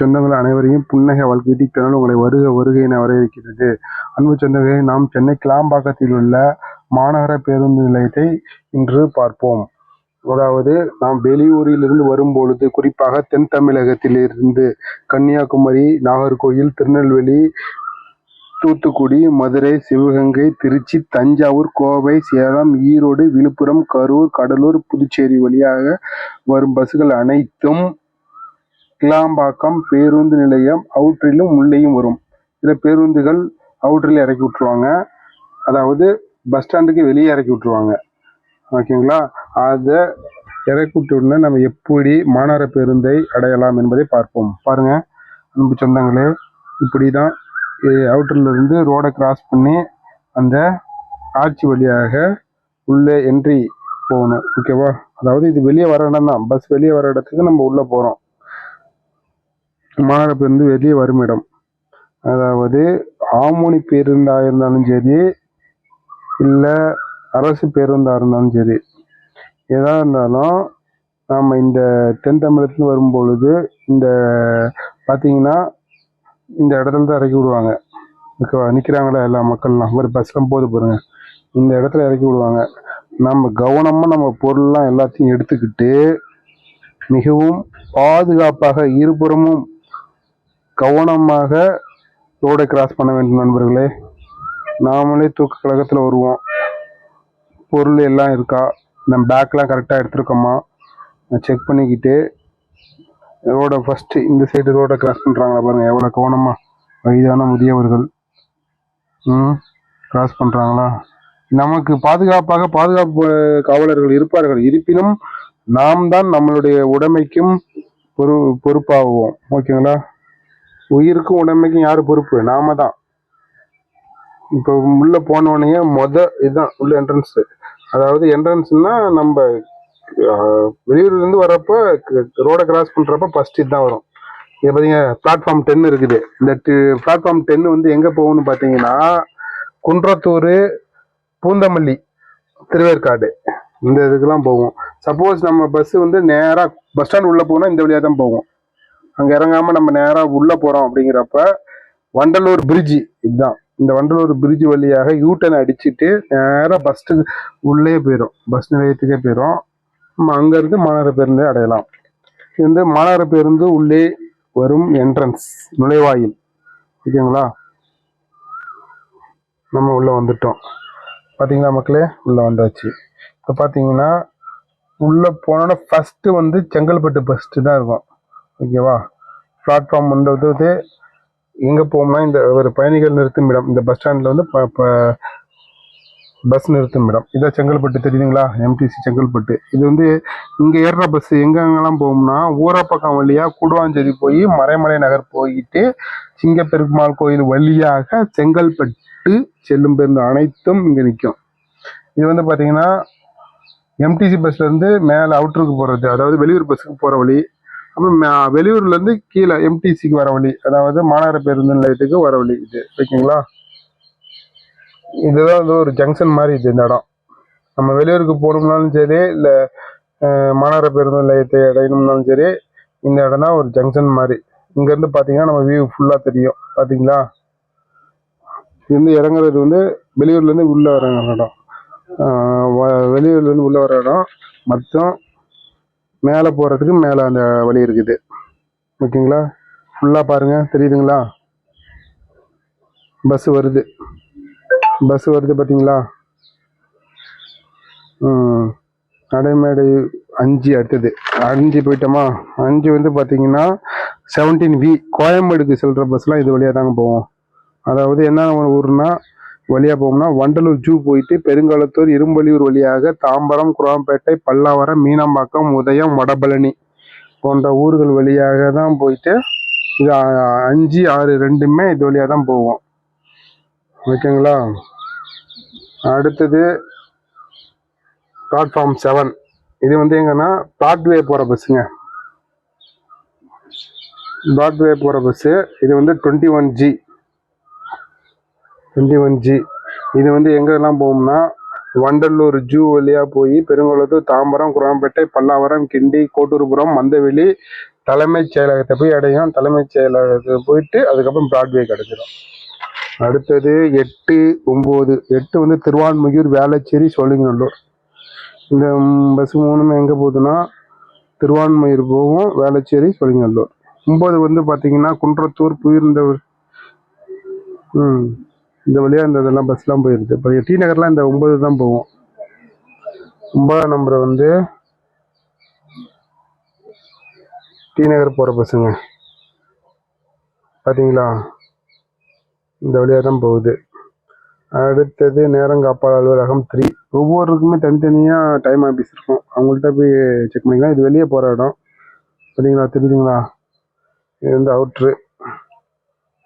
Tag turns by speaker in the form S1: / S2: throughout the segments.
S1: சொந்தங்கள் அனைவரையும் புன்னகை வாழ்க்கை சேனல் உங்களை வருக வருகை என வரவேற்கிறது. அன்பு சொந்தங்களை நாம் சென்னை கிளாம்பாக்கத்தில் உள்ள மாநகர பேருந்து நிலையத்தை இன்று பார்ப்போம். அதாவது நாம் வெளியூரிலிருந்து வரும்பொழுது குறிப்பாக தென் தமிழகத்திலிருந்து கன்னியாகுமரி நாகர்கோயில் திருநெல்வேலி தூத்துக்குடி மதுரை சிவகங்கை திருச்சி தஞ்சாவூர் கோவை சேலம் ஈரோடு விழுப்புரம் கரூர் கடலூர் புதுச்சேரி வழியாக வரும் பஸ்கள் அனைத்தும் கிளாம்பாக்கம் பேருந்து நிலையம் அவுட்ரிலும் உள்ளேயும் வரும். சில பேருந்துகள் அவுட்டரில் இறக்கி விட்ருவாங்க அதாவது பஸ் ஸ்டாண்டுக்கு வெளியே இறக்கி விட்ருவாங்க ஓகேங்களா அதை இறக்கி விட்ட உடனே நம்ம எப்படி மாநகர பேருந்தை அடையலாம் என்பதை பார்ப்போம். பாருங்கள் அன்பு சொந்தங்களே இப்படி தான் அவுட்டர்ல இருந்து ரோடை கிராஸ் பண்ணி அந்த ஆட்சி வழியாக உள்ளே என்ட்ரி போகணும். ஓகேவா அதாவது இது வெளியே வர இடம் தான். பஸ் வெளியே வர இடத்துக்கு நம்ம உள்ளே போகிறோம் மாநகர வெளியே வரும் இடம் அதாவது ஆமோனி பேருந்தாக இருந்தாலும் சரி இல்லை அரசு பேருந்தாக இருந்தாலும் சரி எதாக இருந்தாலும் நாம் இந்த தென் தமிழகத்துல வரும்பொழுது இந்த பார்த்தீங்கன்னா இந்த இடத்துல தான் இறக்கி விடுவாங்க. ஓகேவா? நிற்கிறாங்களா எல்லா மக்கள்லாம்? ஒரு பஸ்லாம் போது பாருங்க. இந்த இடத்துல இறக்கி விடுவாங்க. நம்ம கவனமாக நம்ம பொருள்லாம் எல்லாத்தையும் எடுத்துக்கிட்டு மிகவும் பாதுகாப்பாக இருபுறமும் கவனமாக ரோடை கிராஸ் பண்ண வேண்டும் நண்பர்களே. நாமளே தூக்க கழகத்தில் வருவோம். பொருள் எல்லாம் இருக்கா? நம்ம பேக்லாம் கரெக்டாக எடுத்துருக்கோமா? செக் பண்ணிக்கிட்டு ரோடை ஃபஸ்ட்டு இந்த சைடு ரோடை கிராஸ் பண்ணுறாங்களா பாருங்கள் எவ்வளோ கவனமாக வயதான முதியவர்கள். ம் கிராஸ் பண்ணுறாங்களா நமக்கு பாதுகாப்பாக பாதுகாப்பு காவலர்கள் இருப்பார்கள். இருப்பினும் நாம் தான் நம்மளுடைய உடைமைக்கும் பொறு பொறுப்பாகுவோம். ஓகேங்களா? உயிருக்கும் உடமைக்கும் யார் பொறுப்பு? நாம தான். இப்போ உள்ள போனோடனே மொத இதுதான் உள்ள என்ட்ரன்ஸ் அதாவது என்ட்ரன்ஸ்னா நம்ம வெளியூர்லேருந்து வர்றப்போ ரோடை கிராஸ் பண்ணுறப்ப ஃபர்ஸ்ட் இதுதான் வரும். இது பார்த்தீங்க பிளாட்ஃபார்ம் டென் இருக்குது. இந்த பிளாட்ஃபார்ம் டென் வந்து எங்கே போகும்னு பார்த்தீங்கன்னா குன்றத்தூர் பூந்தமல்லி திருவேற்காடு. இந்த இதுக்கெல்லாம் போகும். சப்போஸ் நம்ம பஸ்ஸு வந்து நேராக பஸ் ஸ்டாண்ட் உள்ளே போனால் இந்த வழியாக தான் போகும். அங்கே இறங்காம நம்ம நேராக உள்ளே போகிறோம் அப்படிங்கிறப்ப வண்டலூர் பிரிட்ஜி இதுதான். இந்த வண்டலூர் பிரிட்ஜ் வழியாக யூட்டன் அடிச்சுட்டு நேராக பஸ்ஸுக்கு உள்ளே போயிடும் பஸ் நிலையத்துக்கே போயிடும் நம்ம அங்கேருந்து மாநகர பேருந்தே அடையலாம். இது வந்து மாநகர பேருந்து உள்ளே வரும் என்ட்ரன்ஸ் நுழைவாயில். ஓகேங்களா? நம்ம உள்ளே வந்துட்டோம். பார்த்தீங்களா மக்களே? உள்ளே வந்தாச்சு. இப்போ பார்த்தீங்கன்னா உள்ளே போனோன்னா ஃபஸ்ட்டு வந்து செங்கல்பட்டு பஸ்ட்டு தான் இருக்கும். ஓகேவா? பிளாட்ஃபார்ம் வந்து எங்கே போகணும்னா இந்த ஒரு பயணிகள் நிறுத்தும் இடம். இந்த பஸ் ஸ்டாண்டில் வந்து பஸ் நிறுத்தும் இடம். இதான் செங்கல்பட்டு தெரியுதுங்களா? எம்டிசி செங்கல்பட்டு. இது வந்து இங்கே ஏறுற பஸ் எங்கெங்கெல்லாம் போகும்னா ஊரப்பக்கம் வழியாக கூடுவாஞ்சேரி போய் மறைமலை நகர் போயிட்டு சிங்கப்பெருமாள் கோயில் வழியாக செங்கல்பட்டு செல்லும் பேருந்து அனைத்தும் இங்கே நிற்கும் இது வந்து பார்த்தீங்கன்னா எம்டிசி பஸ்லேருந்து மேலே அவுட்டருக்கு போகிறது அதாவது வெளியூர் பஸ்ஸுக்கு போகிற வழி. அப்புறம் வெளியூர்லேருந்து கீழே எம்டிசிக்கு வர வழி அதாவது மாநகர பேருந்து நிலையத்துக்கு வர வழி இது. ஓகேங்களா? இதுதான் வந்து ஒரு ஜங்ஷன் மாதிரி இது இந்த இடம். நம்ம வெளியூருக்கு போகணும்னாலும் சரி இல்லை மாநகர பேருந்து நிலையத்தை அடையணும்னாலும் சரி இந்த இடம் தான் ஒரு ஜங்ஷன் மாதிரி. இங்கேருந்து பார்த்தீங்கன்னா நம்ம வியூ ஃபுல்லாக தெரியும். பார்த்தீங்களா? இது வந்து இறங்குறது வந்து வெளியூர்லேருந்து உள்ளே வர இடம். வெளியூர்லேருந்து உள்ளே வர இடம். மற்றும் மேலே போகிறதுக்கு மேலே அந்த வழி இருக்குது. ஓகேங்களா? ஃபுல்லாக பாருங்கள் தெரியுதுங்களா? பஸ் வருது. பஸ் வருது பார்த்தீங்களா நடைமேடை அஞ்சு அடுத்தது. அஞ்சு போயிட்டோமா? அஞ்சு வந்து பார்த்தீங்கன்னா செவன்டீன் வி கோயம்பேடுக்கு செல்கிற பஸ்லாம் இது வழியாக தாங்க போவோம். அதாவது என்ன ஊர்னா வழியாக போகும்னா வண்டலூர் ஜூ போயிட்டு பெருங்காலத்தூர் இரும்பலியூர் வழியாக தாம்பரம் குராம்பேட்டை பல்லாவரம் மீனம்பாக்கம் உதயம் வடபழனி போன்ற ஊர்கள் வழியாக தான் போயிட்டு இது அஞ்சு ஆறு ரெண்டுமே இது வழியாக தான் போவோம். ஓகேங்களா? அடுத்தது பிளாட்ஃபார்ம் செவன் இது வந்து எங்கன்னா பிளாட்வே போகிற பஸ்ஸுங்க பிளாட்வே போகிற பஸ்ஸு இது வந்து twenty one G twenty one G இது வந்து எங்கெல்லாம் போகும்னா வண்டலூர் ஜூ வழியாக போய் பெருங்குளத்தூர் தாம்பரம் குராம்பேட்டை பல்லாவரம் கிண்டி கோட்டூர்புரம் மந்தவெளி தலைமைச் செயலகத்தை போய் அடையும். தலைமைச் செயலகத்தை போயிட்டு அதுக்கப்புறம் பிராட்வே கிடச்சிடும் அடுத்தது எட்டு ஒம்பது. எட்டு வந்து திருவான்மையூர் வேளச்சேரி சோழிங்கநல்லூர். இந்த பஸ் மூணுமே எங்கே போகுதுன்னா திருவான்மையூர் போகும் வேளச்சேரி சோழிங்கநல்லூர். ஒம்பது வந்து பார்த்தீங்கன்னா குன்றத்தூர் புயிருந்தவர். ம். இந்த வழியாக இந்த இதெல்லாம் பஸ்லாம் போயிடுது இப்போ டி நகர்லாம் இந்த ஒம்பது தான் போகும் ஒம்பதாம் நம்பர் வந்து டி நகர் போகிற பஸ்ஸுங்க பார்த்தீங்களா இந்த வழியாக தான் போகுது. அடுத்தது நேரங்காப்பாளர் அலுவலகம் த்ரீ ஒவ்வொருக்குமே தனித்தனியாக டைம் ஆஃபீஸ் இருக்கும். அவங்கள்ட்ட போய் செக் பண்ணிக்கலாம். இது வெளியே போகிற இடம். சரிங்களா? தெரியுதுங்களா? இது வந்து அவுட்ரு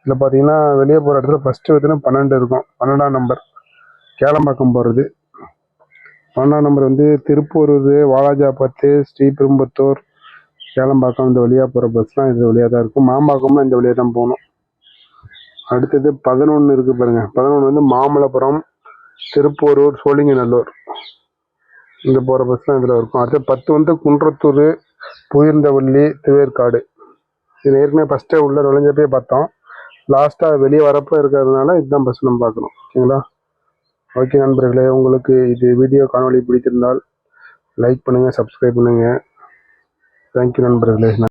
S1: இதில் பார்த்தீங்கன்னா வெளியே போகிற இடத்துல ஃபஸ்ட்டு பார்த்தீங்கன்னா பன்னெண்டு இருக்கும். பன்னெண்டாம் நம்பர் கேளம்பாக்கம் போகிறது. பன்னெண்டாம் நம்பர் வந்து திருப்பூரூர் வாலாஜாபாத்து ஸ்ரீபெரும்புத்தூர் கேளம்பாக்கம் இந்த வழியாக போகிற பஸ்லாம் இது வழியாக தான் இருக்கும். மாம்பாக்கம்லாம் இந்த வழியாக தான் போகணும். அடுத்தது பதினொன்று இருக்குது பாருங்கள் பதினொன்று வந்து மாமல்லபுரம் திருப்பூரூர் சோழிங்கநல்லூர். இந்த போகிற பஸ்லாம் இதில் இருக்கும். அடுத்து பத்து வந்து குன்றத்தூர் புயர்ந்தவள்ளி திருவேற்காடு. இது ஏற்கனவே ஃபஸ்ட்டே உள்ளே நுழைஞ்சப்பே பார்த்தோம். லாஸ்ட்டாக வெளியே வரப்போ இருக்கிறதுனால இதுதான் பஸ் நம்ம பார்க்கணும். ஓகேங்களா? ஓகே நண்பர்களே உங்களுக்கு இது வீடியோ காணொலி பிடித்திருந்தால் லைக் பண்ணுங்கள் சப்ஸ்கிரைப் பண்ணுங்கள் தேங்க்யூ நண்பர்களே.